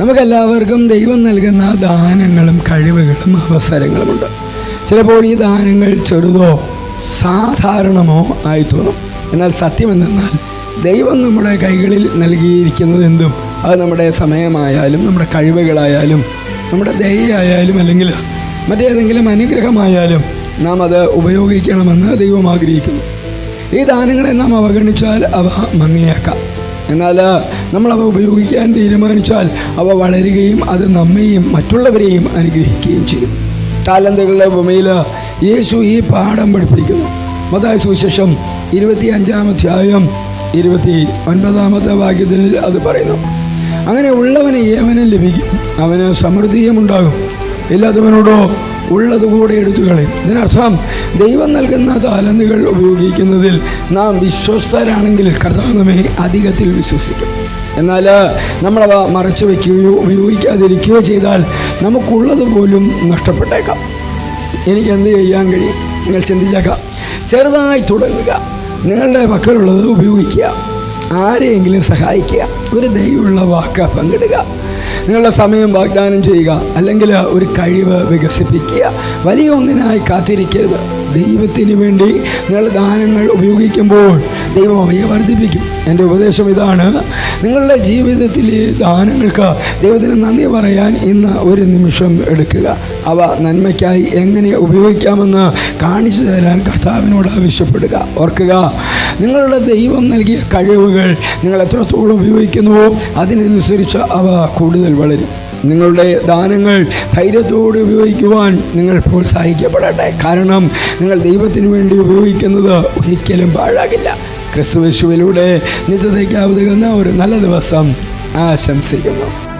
നമുക്കെല്ലാവർക്കും ദൈവം നൽകുന്ന ദാനങ്ങളും കഴിവുകളും അവസരങ്ങളുമുണ്ട്. ചിലപ്പോൾ ഈ ദാനങ്ങൾ ചെറുതോ സാധാരണമോ ആയി തോന്നും എന്നാൽ സത്യം എന്തെന്നാൽ ദൈവം നമ്മുടെ കൈകളിൽ നൽകിയിരിക്കുന്നത് എന്തും? അത് നമ്മുടെ സമയമായാലും നമ്മുടെ കഴിവുകളായാലും നമ്മുടെ ദയയായാലും അല്ലെങ്കിൽ മറ്റേതെങ്കിലും അനുഗ്രഹമായാലും നാം അത് ഉപയോഗിക്കണമെന്ന് ദൈവം ആഗ്രഹിക്കുന്നു. ഈ ദാനങ്ങളെ നാം അവഗണിച്ചാൽ അവ മങ്ങിയേക്കാം. എന്നാൽ നമ്മൾ അവ ഉപയോഗിക്കാൻ തീരുമാനിച്ചാൽ അവ വളരുകയും അത് നമ്മെയും മറ്റുള്ളവരെയും അനുഗ്രഹിക്കുകയും ചെയ്യും. താലന്തുകളുടെ ഭൂമിയിൽ യേശു ഈ പാഠം പഠിപ്പിക്കുന്നു. മതായ സുവിശേഷം ഇരുപത്തി അഞ്ചാം അധ്യായം ഇരുപത്തി ഒൻപതാമത്തെ വാക്യത്തിൽ അത് പറയുന്നു. അങ്ങനെ ഉള്ളവന് ഏവനും ലഭിക്കും. അവന് സമൃദ്ധിയും ഉണ്ടാകും ഇല്ലാത്തവനോടോ ഉള്ളത് കൂടെ എടുത്തു കളയും ഇതിനർത്ഥം ദൈവം നൽകുന്ന താലന്തുകൾ ഉപയോഗിക്കുന്നതിൽ നാം വിശ്വസ്തരാണെങ്കിൽ കർത്താവുമേ അധികത്തിൽ വിശ്വസിക്കും. എന്നാൽ നമ്മളവ മറച്ചു വയ്ക്കുകയോ ഉപയോഗിക്കാതിരിക്കുകയോ ചെയ്താൽ നമുക്കുള്ളത് പോലും നഷ്ടപ്പെട്ടേക്കാം. എനിക്ക് എന്ത് ചെയ്യാൻ കഴിയും? നിങ്ങൾ ചിന്തിച്ചേക്കാം. ചെറുതായി തുടങ്ങുക. നിങ്ങളുടെ പക്കലുള്ളത് ഉപയോഗിക്കുക. ആരെയെങ്കിലും സഹായിക്കുക. ഒരു ദൈവമുള്ള വാക്ക് പങ്കിടുക. നിങ്ങളുടെ സമയം വാഗ്ദാനം ചെയ്യുക. അല്ലെങ്കിൽ ഒരു കഴിവ് വികസിപ്പിക്കുക. വലിയ ഒന്നിനായി കാത്തിരിക്കരുത്. ദൈവത്തിന് വേണ്ടി നിങ്ങൾ ദാനങ്ങൾ ഉപയോഗിക്കുമ്പോൾ ദൈവം അവയെ വർദ്ധിപ്പിക്കും. എന്റെ ഉപദേശം ഇതാണ്. നിങ്ങളുടെ ജീവിതത്തിലെ ദാനങ്ങൾക്ക് ദൈവത്തിന് നന്ദി പറയാൻ ഇന്ന് ഒരു നിമിഷം എടുക്കുക. അവ നന്മയ്ക്കായി എങ്ങനെ ഉപയോഗിക്കാമെന്ന് കാണിച്ചു തരാൻ കർത്താവിനോട് ആവശ്യപ്പെടുക. ഓർക്കുക നിങ്ങളുടെ ദൈവം നൽകിയ കഴിവുകൾ നിങ്ങൾ എത്രത്തോളം ഉപയോഗിക്കുന്നുവോ അതിനനുസരിച്ച് അവ കൂടുതൽ വളരും. നിങ്ങളുടെ ദാനങ്ങൾ ധൈര്യത്തോടെ ഉപയോഗിക്കുവാൻ നിങ്ങൾ പ്രോത്സാഹിക്കപ്പെടട്ടെ. കാരണം നിങ്ങൾ ദൈവത്തിന് വേണ്ടി ഉപയോഗിക്കുന്നത് ഒരിക്കലും പാഴാകില്ല. ക്രിസ്തുവേശുവിലൂടെ നിത്യതയ്ക്ക് അവതകുന്ന ഒരു നല്ല ദിവസം ആശംസിക്കുന്നു.